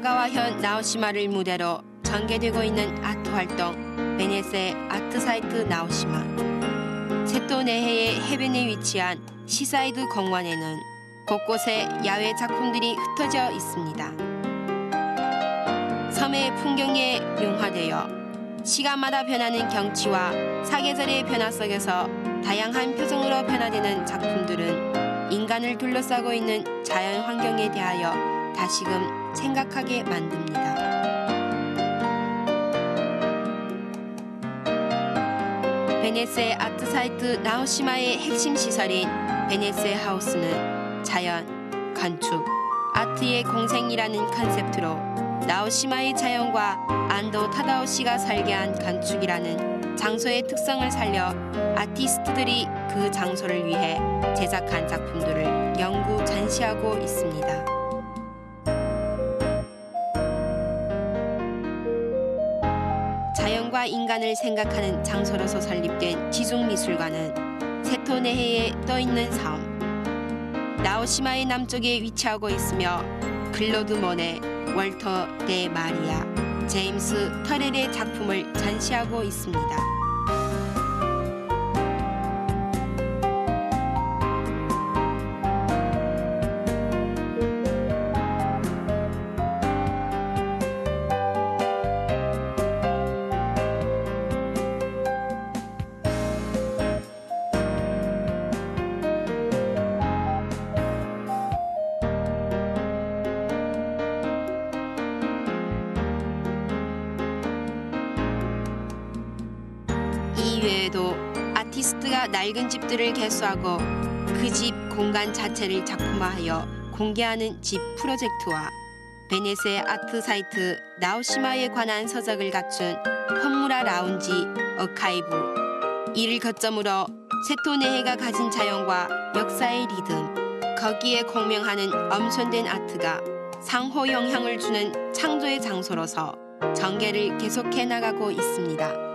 나가와 현 나오시마를 무대로 전개되고 있는 아트 활동 베네스의 아트 사이트 나오시마. 세토 내해의 해변에 위치한 시사이드 공원에는 곳곳에 야외 작품들이 흩어져 있습니다. 섬의 풍경에 융화되어 시간마다 변하는 경치와 사계절의 변화 속에서 다양한 표정으로 변화되는 작품들은 인간을 둘러싸고 있는 자연 환경에 대하여 다시금 생각하게 만듭니다. 베네스의 아트 사이트 나우시마의 핵심 시설인 베네스의 하우스는 자연, 건축, 아트의 공생이라는 컨셉트로 나우시마의 자연과 안도 타다오 씨가 설계한 건축이라는 장소의 특성을 살려 아티스트들이 그 장소를 위해 제작한 작품들을 연구 전시하고 있습니다. 자연과 인간을 생각하는 장소로서 설립된 지중미술관은 세토네해에 떠있는 섬 나오시마의 남쪽에 위치하고 있으며 클로드 모네, 월터 데 마리아, 제임스 터렐의 작품을 전시하고 있습니다. 이 외에도 아티스트가 낡은 집들을 개수하고 그 집 공간 자체를 작품화하여 공개하는 집 프로젝트와 베네스의 아트 사이트 나우시마에 관한 서적을 갖춘 험무라 라운지 어카이브 이를 거점으로 세토네해가 가진 자연과 역사의 리듬 거기에 공명하는 엄선된 아트가 상호 영향을 주는 창조의 장소로서 전개를 계속해 나가고 있습니다.